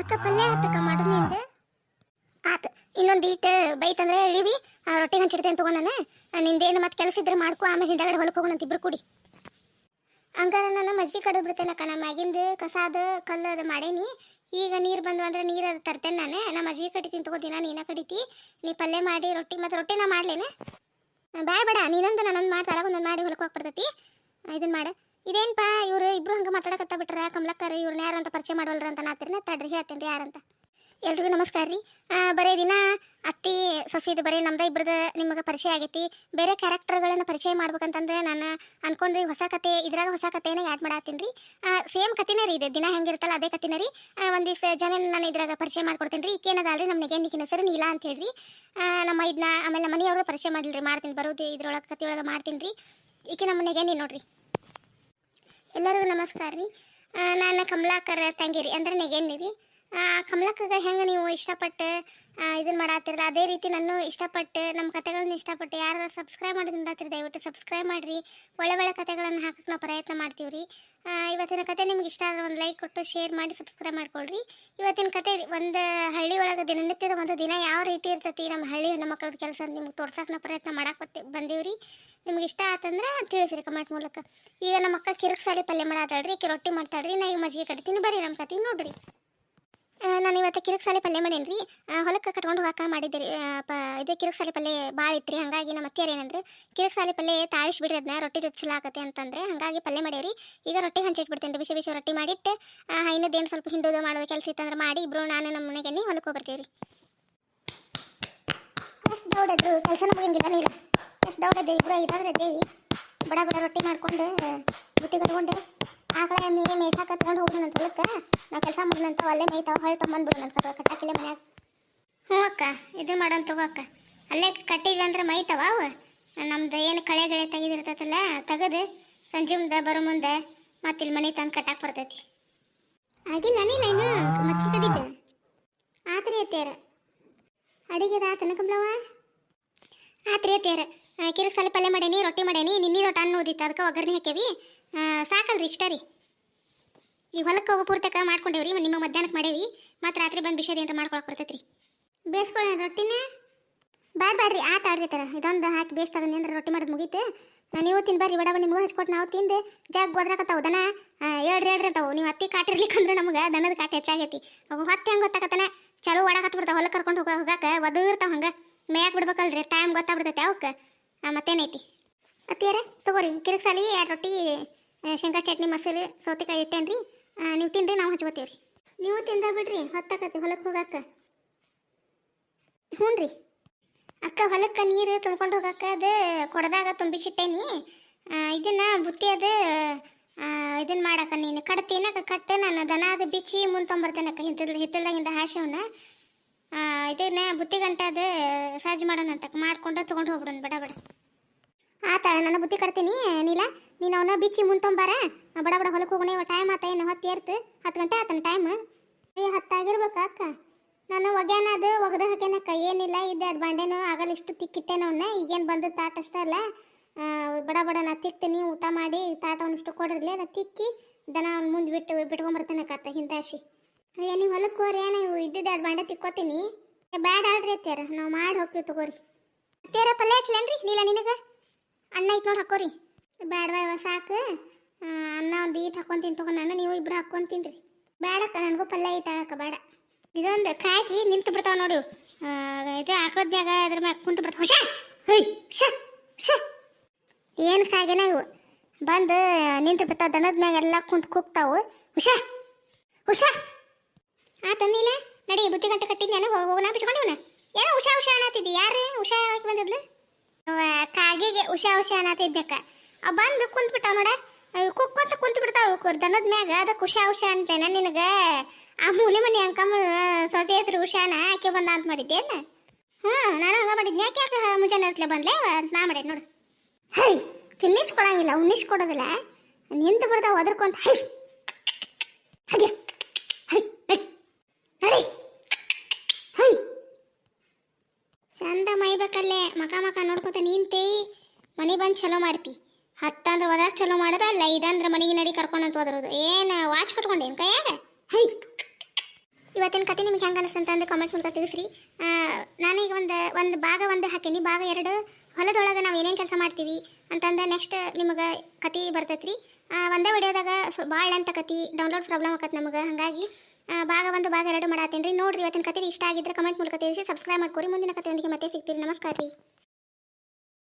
ಅಕ್ಕ ಪಲ್ಯ ಆತಕ್ಕ ಮಾಡೋದು ನಿಂದು. ಆತು, ಇನ್ನೊಂದು ಈಟ್ ಬೈತಂದ್ರೆ ಇಳಿವಿ ರೊಟ್ಟಿ ಹಂಚಿಡ್ತೇನೆ ತಗೊಂಡನಾ ನಾನು. ನಿಂದೇನು ಮತ್ತೆ ಕೆಲಸ ಇದ್ರೆ ಮಾಡ್ಕೊ, ಆಮೇಲೆ ಹಿಂದಗಡೆ ಹೊಲಕ್ಕೆ ಹೋಗೋಣ ಅಂತ ಇಬ್ರು ಕೂಡಿ. ಹಂಗಾರ ನಾನು ಮಜ್ಜಿ ಕಡಿದು ಬಿಡ್ತೇನಕ್ಕ ನಾ ಮ್ಯಾಗಿಂದ ಕಸಾದ ಕಲ್ಲು ಅದು ಮಾಡೇನಿ. ಈಗ ನೀರು ಬಂದು ಅಂದ್ರೆ ನೀರು ಅದು ತರ್ತೇನೆ ನಾನೇ. ನಾ ಮಜ್ಜಿಗೆ ಕಡಿತೀನಿ ತಗೋ, ದಿನ ನೀನ ಕಡಿತಿ. ನೀ ಪಲ್ಯ ಮಾಡಿ, ರೊಟ್ಟಿ ಮತ್ತು ರೊಟ್ಟಿ ನಾ ಮಾಡ್ಲೇನ ಬೇಡ ಬೇಡ, ನೀನೊಂದು ನಾನೊಂದು ಮಾಡ್ತಾರ ಒಂದೊಂದು ಮಾಡಿ ಹೊಲಕ್ಕೆ ಹೋಗಿ ಬರ್ತೈತಿ ಇದನ್ನ ಮಾಡ. ಇದೇನಪ್ಪ ಇವ್ರು ಇಬ್ರು ಹಂಗೆ ಮಾತಾಡಕತ್ತ ಬಿಟ್ರ ಕಮಲಕ್ಕರ್ ಇವ್ರನ್ನ ಯಾರಂತ ಪರಿಚಯ ಮಾಡೋಲ್ರ ಅಂತ ನಾತಿರ್ನ ತಡ್ರಿ ಹೇಳ್ತೇನೆ ರೀ ಯಾರಂತ. ಎಲ್ರಿಗೂ ನಮಸ್ಕಾರ ರೀ. ಬರೇ ದಿನ ಅತ್ತಿ ಸೊಸಿದು ಬರೀ ನಮ್ದ ಇಬ್ರದ ನಿಮಗೆ ಪರಿಚಯ ಆಗೈತಿ. ಬೇರೆ ಕ್ಯಾರೆಕ್ಟರ್ಗಳನ್ನ ಪರಿಚಯ ಮಾಡ್ಬೇಕಂತಂದ್ರೆ ನಾನು ಅನ್ಕೊಂಡ್ರಿ ಹೊಸ ಕತೆ, ಇದ್ರಾಗ ಹೊಸ ಕತೆನ ಯಾಡ್ ಮಾಡತ್ತೀನಿ ರೀ. ಸೇಮ್ ಕತೆನೇ ರೀ ಇದು. ದಿನ ಹೆಂಗಿರ್ತಲ್ಲ ಅದೇ ಕತೆನೇ ರೀ. ಒಂದಿವ್ಸ ಜನ ನಾನು ಇದ್ರಾಗ ಪರಿಚಯ ಮಾಡ್ಕೊಡ್ತೀನಿ ರೀ ಈಕೇನದಲ್ರಿ ನಮ್ಮ ನೆಗೆಂದಿಕಿನ ಹೆಸರು ನೀಲಾ ಅಂತ ಹೇಳ್ರಿ. ನಮ್ಮ ಇದನ್ನ ಆಮೇಲೆ ನಮ್ಮ ಮನೆಯವ್ರ ಪರಿಚಯ ಮಾಡಿಲ್ರಿ ಮಾಡ್ತೀನಿ. ಬರೋದು ಇದ್ರೊಳಗೆ ಕತೆ ಒಳಗೆ ಮಾಡ್ತೀನಿ ರೀ. ಈಕೆ ನಮ್ಮ ನೆಗೆಂದಿ ನೋಡ್ರಿ. ಎಲ್ಲರಿಗೂ ನಮಸ್ಕಾರ ರೀ. ನಾನು ಕಮಲಾಕರ್ ತಂಗಿರಿ. ಅಂದ್ರೆ ರೀ ಕಮಲಕ್ಕಗ ಹೆಂಗೆ ನೀವು ಇಷ್ಟಪಟ್ಟು ಇದನ್ನ ಮಾಡಾತಿರಲ್ಲ ಅದೇ ರೀತಿ ನಾನು ಇಷ್ಟಪಟ್ಟು ನಮ್ಮ ಕತೆಗಳನ್ನ ಇಷ್ಟಪಟ್ಟು ಯಾರು ಸಬ್ಸ್ಕ್ರೈಬ್ ಮಾಡೋದು ದಯವಿಟ್ಟು ಸಬ್ಸ್ಕ್ರೈಬ್ ಮಾಡಿರಿ. ಒಳ್ಳೆ ಒಳ್ಳೆ ಕತೆಗಳನ್ನು ಹಾಕಕ್ಕೆ ನಾವು ಪ್ರಯತ್ನ ಮಾಡ್ತೀವಿ ಇವತ್ತಿನ ಕತೆ ನಿಮ್ಗೆ ಇಷ್ಟ ಆದ್ರೆ ಒಂದು ಲೈಕ್ ಕೊಟ್ಟು ಶೇರ್ ಮಾಡಿ ಸಬ್ಸ್ಕ್ರೈಬ್ ಮಾಡ್ಕೊಳ್ರಿ. ಇವತ್ತಿನ ಕತೆ ಒಂದು ಹಳ್ಳಿ ಒಳಗೆ ದಿನನಿತ್ಯದ ಒಂದು ದಿನ ಯಾವ ರೀತಿ ಇರ್ತೈತಿ ನಮ್ಮ ಹಳ್ಳಿ ಹೆಣ್ಣು ಮಕ್ಕಳದ ಕೆಲಸ ಅಂತ ನಿಮ್ಗೆ ತೋರ್ಸಕ್ಕೆ ನಾವು ಪ್ರಯತ್ನ ಮಾಡಕ್ಕೆ ಬಂದೀವಿ ರೀ ನಿಮ್ಗೆ ಇಷ್ಟ ಆತಂದ್ರೆ ತಿಳಿಸ್ರಿ ಕಮೆಂಟ್ ಮೂಲಕ. ಈಗ ನಮ್ಮ ಅಕ್ಕ ಕಿರಕ್ ಸಾಲಿ ಪಲ್ಯ ಮಾಡಾತಾಳ್ರಿ ಈಕೆ ರೊಟ್ಟಿ ಮಾಡ್ತಾಳ್ರಿ, ನಾ ಈಗ ಮಜ್ಜಿಗೆ ಕಟ್ತೀನಿ, ಬರ್ರಿ ನಮ್ಮ ಕತೆ ನೋಡ್ರಿ. ಕಿರಿಕ್ ಸಾಲಿ ಪಲ್ಯ ಮಾಡೇನ್ರಿ? ರೀ ಹೊಲಕ್ಕೆ ಕಟ್ಕೊಂಡು ಹಾಕ ಮಾಡಿದ್ರಿ ರೀ ಪ, ಇದು ಕಿರಿಕ್ ಸಾಲಿ ಪಲ್ಯ ಭಾಳ ಇತ್ತು ಹಂಗಾಗಿ ನಮ್ಮ ಅತ್ತಿಯರ್ ಏನಂದ್ರೆ, ಕಿರಕ್ ಸಾಲಿ ಪಲ್ಯ ತಾಳಿಸಿ ಬಿಡ್ರಿ ಅದನ್ನ ರೊಟ್ಟಿ ರುಚಿ ಚಲೋ ಆಗತ್ತೆ ಅಂತಂದ್ರೆ, ಹಾಗಾಗಿ ಪಲ್ಯ ಮಾಡೇವ್ರಿ ಈಗ ರೊಟ್ಟಿ ಹಂಚಿಟ್ಬಿಡ್ತೇನೆ ಬಿಸಿ ಬಿಸಿ ರೊಟ್ಟಿ ಮಾಡಿಟ್ಟು ಇನ್ನದೇನು ಸ್ವಲ್ಪ ಹಿಂಡೋದು ಮಾಡೋದು ಕೆಲಸ ಇತ್ತಂದ್ರೆ ಮಾಡಿ, ಇಬ್ರು ನಾನು ನಮ್ಮ ಮನೆಗೆ ಹೊಲಕ್ಕೆ ಹೋಗ್ಬರ್ತೀವಿ ರೀ ದೌಡದ್ರು ನೀರು ಎಷ್ಟು ದೌಡದ್ದು ಇಬ್ಬರು ಇದಾದ್ರೆ ದೇವಿ ಬಡ ಬಡ ರೊಟ್ಟಿ ಮಾಡ್ಕೊಂಡು ಬುತ್ತಿ ಕಟ್ಕೊಂಡು ಆಕಳ ಎಮ್ಮಿಗೆ ಮೇಯ್ಸಾಕ ಕಟ್ಕೊಂಡು ಹೋಗೋಣ ಅಂತ ನಾವು ಕೆಲಸ ಮುಗಿನಂತ ಅಲ್ಲೇ ಮೇಯ್ತಾವ ಹೊಳೆ ತೊಗೊಂಬಂದ್ಬಿಡೋಣ ಅಂತ ಕಟ್ಟಾಕಿಲ್ಲ ಮನ್ಯಾಗ. ಹ್ಞೂ ಅಕ್ಕ ಇದು ಮಾಡೋಣ ತಗೋ ಅಕ್ಕ. ಅಲ್ಲೇ ಕಟ್ಟಿದ್ವಿ ಅಂದ್ರೆ ಮೈತಾವ ಅವು? ನಮ್ದು ಏನು ಕಳೆ ಗಿಳೆ ತೆಗೆದಿರ್ತೈತಲ್ಲ ತೆಗೆದು ಸಂಜೆ ಮುಂದೆ ಬರೋ ಮುಂದೆ ಮತ್ತೆ ಇಲ್ಲಿ ಮನೆ ತಂದು ಕಟ್ಟಾಕ್ ಬರ್ತೈತಿ. ಆಗಿಲ್ಲ ಅನಿಲ್ಲ ಇನ್ನು ಮಚ್ಚಿ ಕಡಿದ್ದು ಆತ್ರಿ ಅತ್ತೇರ ಅಡಿಗೆದ ಆತನ ಕಂಬ್ಲವ ಆತ್ರಿ ಅತ್ತೇರ ಕಿರಿಕ್ ಸಲ ಪಲ್ಯ ಮಾಡೇನಿ ರೊಟ್ಟಿ ಮಾಡೇನಿ ನಿನ್ನೆ ರೊಟ್ಟಿ ಓದಿತ್ತು ಅದಕ್ಕೆ ಒಗ್ಗರಣೆ ಹಾಕ್ಯಾವಿ. ಆ, ಸಾಕಲ್ರಿ ಇಷ್ಟ ರೀ. ಈ ಹೊಲಕ್ಕೆ ಹೋಗೋ ಪೂರ್ತಕ ಮಾಡ್ಕೊಂಡೇವ್ರಿ ನಿಮ್ಮ ಮಧ್ಯಾಹ್ನಕ್ಕೆ ಮಾಡೇವಿ. ಮತ್ತು ರಾತ್ರಿ ಬಂದು ಬಿಷದ ಏನಾರ ಮಾಡ್ಕೊಳಕ್ ಬರ್ತೈತ್ರಿ. ಬೇಸ್ಕೊಳ್ಳಿ ರೊಟ್ಟಿನ? ಬ್ಯಾಡ ಬ್ಯಾಡ್ರಿ ಆಡ್ರಿ ತರ ಇದೊಂದು ಹಾಕಿ ಅದನ್ನ ಅಂದ್ರೆ ರೊಟ್ಟಿ ಮಾಡೋದು ಮುಗೀತು. ನೀವು ತಿನ್ ಬರ್ರಿ ಬಡ ನಿಮಗೂ ಹಚ್ಕೊಟ್ಟು ನಾವು ತಿಂದು ಜಾಗ ಗೋದ್ರಾಕತ್ತಾವ ದನ. ಎರಡು ಎರಡು ಅಂತಾವು. ನೀವು ಹತ್ತಿ ಕಾಟಿರ್ಲಿಕ್ಕಂದ್ರೆ ನಮ್ಗೆ ದನದ ಕಾಟ ಹೆಚ್ಚಾಗೈತಿ. ಅವು ಹೊತ್ತೆ ಹೆಂಗೆ ಗೊತ್ತಾಗತ್ತಾನೆ ಚಲೋ ಓಡಾಕತ್ ಬಿಡ್ತಾವ ಹೊಲಕ್ಕೆ ಕರ್ಕೊಂಡು ಹೋಗ, ಹೋಗಾಕ ಒದರ್ತಾವ ಹಂಗೆ. ಮೇಯಕ್ಕೆ ಬಿಡ್ಬೇಕಲ್ರಿ ಟೈಮ್ ಗೊತ್ತಾಗ್ಬಿಡ್ತೈತೆ ಅವಕ್ಕೆ ಮತ್ತೇನೈತಿ? ಅತ್ತಿಯರ, ತಗೋರಿ ಕಿರಿಕ್ ಸಾಲಿ ಎರಡು ರೊಟ್ಟಿ ಶೇಂಗಾ ಚಟ್ನಿ ಮಸಾಲೆ ಸೌತೆಕಾಯಿ ಇಟ್ಟೇನ್ರಿ. ರೀ ನೀವು ತಿನ್ರಿ, ನಾವು ಹಚ್ಕೋತೀವಿ ರೀ ನೀವು ತಿಂದ ಬಿಡ್ರಿ ಹೊತ್ತಾಕತಿ ಹೊಲಕ್ಕೆ ಹೋಗಾಕ. ಹ್ಞೂ ರೀ ಅಕ್ಕ ಹೊಲಕ್ಕೆ ನೀರು ತುಂಬ್ಕೊಂಡು ಹೋಗಾಕ ಅದು ಕೊಡದಾಗ ತುಂಬಿಸಿಟ್ಟೇನಿ. ಇದನ್ನು ಬುತ್ತಿ ಅದು ಇದನ್ನ ಮಾಡಕ್ಕ ನೀನು ಕಟ್ತೀನಕ್ಕ ಕಟ್ಟ ನಾನು ದನ ಅದು ಬಿಚ್ಚಿ ಮುಂದೆ ತೊಂಬರ್ತೇನಕ್ಕ ಹಿತ್ತಲ್ ಹಿತ್ತಲ್ದಾಗಿಂದ ಹಾಶವನ್ನ ಇದನ್ನ ಬುತ್ತಿ ಗಂಟ ಅದು ಸಜ್ಜು ಮಾಡೋಣ ಅಂತ ಮಾಡ್ಕೊಂಡು ತೊಗೊಂಡು ಹೋಗ್ಬಿಡೋಣ, ಬಡ ಬಡ. ಆತ ನಾನು ಬುತ್ತಿ ಕಟ್ತೀನಿ, ನೀಲ. ನೀನು ಅವನ ಬಿಚ್ಚಿ ಮುಂತೊಂಬಾರ? ಬಡ ಬಡ ಹೊಲಕ್ಕೆ ಹೋಗೋಣ ಟೈಮ್ ಆತ, ಏನು ಹೊತ್ತು ಏರ್ತು? ಹತ್ತು ಗಂಟೆ ಆತನ ಟೈಮ್ ಏ, ಹತ್ತಾಗಿರ್ಬೇಕು ಅಕ್ಕ. ನಾನು ಒಗ್ಯಾನ ಅದು, ಒಗದ ಹಾಕ್ಯಾನಕ್ಕ ಏನಿಲ್ಲ ಇದು ಎರಡು ಬಾಂಡೆನೂ ಆಗಲ್ಲ ಇಷ್ಟು ತಿಕ್ಕಿಟ್ಟೇನೋ ಅವನ್ನ ಈಗೇನು ಬಂದು ತಾಟ ಅಷ್ಟೇ ಅಲ್ಲ. ಬಡ ಬಡ ನಾ ತಿಕ್ತೀನಿ, ಊಟ ಮಾಡಿ, ತಾಟ ಅವನಿಷ್ಟು ಕೊಡ್ರಲ್ಲ ನಾ ತಿಕ್ಕಿ, ದನ ಅವ್ನು ಮುಂದೆ ಬಿಟ್ಟು ಬಿಟ್ಕೊಂಬರ್ತೇನಕ್ಕ ಹಿಂದಾಶಿ ಅಯ್ಯ ನೀವು ಹೊಲಕ್ಕೆ ಹೋರಿ, ಏನು ಇದ್ದಿದ್ದು ಎರಡು ಬಾಂಡೆ ತಿಕ್ಕೋತೀನಿ. ಬ್ಯಾಡ ಆಡ್ರಿ ಅತ್ಯಾರ ನಾವು ಮಾಡಿ ಹೋಗ್ತೀವಿ ತಗೋರಿ. ಅತ್ಯಾರ ಪಲ್ಯ ಹಚ್ಲೇನ್ರಿ? ನೀಲ, ನಿನಗೆ? ಅಣ್ಣ ಐತ್ ನೋಡಿ ಹಾಕೋರಿ. ಬ್ಯಾಡವಾ ಇವ ಸಾಕು? ಆ, ಅನ್ನ ಒಂದು ಈಟ್ ಹಾಕೊಂತೀನಿ ತಗೋ ನಾನು ನೀವು ಇಬ್ರು ಹಾಕ್ಕೊಂಡ್ ತಿನ್ರಿ ಬೇಡಕ್ಕ ನನಗೂ ಪಲ್ಯ ಐತೆ ಅಕ್ಕ ಬೇಡ ಇದೊಂದು ಕಾಕಿ ನಿಂತು ಬಿಡ್ತಾವ ನೋಡು. ಆ, ಇದು ಆಕಳದ ಮ್ಯಾಗ ಅದ್ರ ಮ್ಯಾಗ ಕುಂತು ಬಿಡ್ತಾವ. ಹುಷಾ? ಹೈ ಶ ಶ ಏನು ಕಾಗೆನ ಇವು? ಬಂದು ನಿಂತು ಬಿಡ್ತಾವ ದನದ ಮ್ಯಾಗ ಎಲ್ಲ ಕುಂತು ಕೂಗ್ತಾವು. ಹುಷಾ? ಹುಷಾ? ತಂದಿಲ್ಲ ನಡಿ ಬುತ್ತಿ ಗಂಟೆ ಕಟ್ಟಿದ್ನೇನು ಹೋಗೋಣ ಬಿಚ್ಕೊಂಡಿವ್ನ ಏನೋ ಹುಷಾ ಉಷಾ ಅನ್ನತ್ತಿದ್ದಿ ಯಾರು ಹುಷಾ ಯಾಕೆ ಬಂದಿದ್ಲು? ಅವ ಹುಷಾ ಹುಷಾ ಅನ್ನತ್ತಿದ್ದಕ್ಕ ಬಂದು ಕುಂತ್ ಬಿಟ್ಟಾವ ನೋಡ ಕುಕ್ಕೊಂತ ಕುಂತ್ ಬಿಡ್ತಾವ ದನದ ಮ್ಯಾಗ. ಅದ ಖುಷಿ ಔಷ ಅಂತೇನ ನಿನಗ. ಆ ಮೂಲೆ ಮನಿ ಅಂಕಮ್ಮ ಸೊಸೆ ಹೆಸರು ಉಷಾನ, ಆಕೆ ಬಂದ ಅಂತ ಮಾಡಿದ್ದೇನ ಹ್ಞೂ ನಾನು ಹಂಗ ಮಾಡಿದ್ನಿ. ಯಾಕೆ ಯಾಕೆ ಮುಂಜಾನೆ ಹತ್ಲೆ ಬಂದ್ಲೆ? ಅಂತ ನಾ ಮಾಡಿದ್ ನೋಡು. ಹೈ, ತಿನ್ನಿಸ್ಕೊಳಂಗಿಲ್ಲ, ಉಣ್ಣಿಸ್ಕೊಡೋದಿಲ್ಲ. ನಿಂತು ಬಿಡ್ತಾವ ಒದರ್ಕೊಂತ. ಹೈ. ಹಾಗೆ ಹೈ, ನಡಿ. ಹೈ. ಚಂದ ಮೈಬೇಕಲ್ಲೇ ಮಕ ಮಕ ನೋಡ್ಕೊತ ನಿಂತಿ. ಮನೆ ಬಂದು ಚಲೋ ಮಾಡ್ತಿ. ಹತ್ತಂದ್ರೆ ಹೋದಾಗ ಚಲೋ ಮಾಡೋದಲ್ಲ ಐದಂದ್ರೆ ಮನೆಗೆ ನಡಿ ಕರ್ಕೊಂಡಂತ ಹೋದ್ರದು. ಏನು ವಾಚ್ ಕಟ್ಕೊಂಡೇನು ಕೈಯಾಗ? ಹೈ. ಇವತ್ತಿನ ಕತೆ ನಿಮ್ಗೆ ಹೆಂಗೆ ಅನಿಸ್ತಂತ ಅಂದ್ರೆ ಕಾಮೆಂಟ್ ಮೂಲಕ ತಿಳಿಸ್ರಿ. ನಾನೀಗ ಒಂದು ಒಂದು ಭಾಗ ಒಂದು ಹಾಕೀನಿ. ಭಾಗ ಎರಡು, ಹೊಲದೊಳಗೆ ನಾವು ಏನೇನು ಕೆಲಸ ಮಾಡ್ತೀವಿ ಅಂತಂದು ನೆಕ್ಸ್ಟ್ ನಿಮಗೆ ಕತೆ ಬರ್ತೈತ್ರಿ. ರೀ ಒಂದೇ ವಿಡಿಯೋದಾಗ ಭಾಳ ಅಂತ ಕತೆ ಡೌನ್ಲೋಡ್ ಪ್ರಾಬ್ಲಮ್ ಆಕತ್ ನಮಗೆ. ಹಾಗಾಗಿ ಭಾಗ ಒಂದು, ಭಾಗ ಎರಡು ಮಾಡತ್ತೀನಿ ರೀ ನೋಡಿರಿ ಇವತ್ತಿನ ಕತೆ ಇಷ್ಟ ಆಗಿದ್ರೆ ಕಮೆಂಟ್ ಮೂಲಕ ತಿಳಿಸಿ ಸಬ್ಸ್ಕ್ರೈಬ್ ಮಾಡ್ಕೊರಿ. ಮುಂದಿನ ಕತೆಯೊಂದಿಗೆ ಮತ್ತೆ ಸಿಗ್ತೀರಿ. ನಮಸ್ಕಾರ ರೀ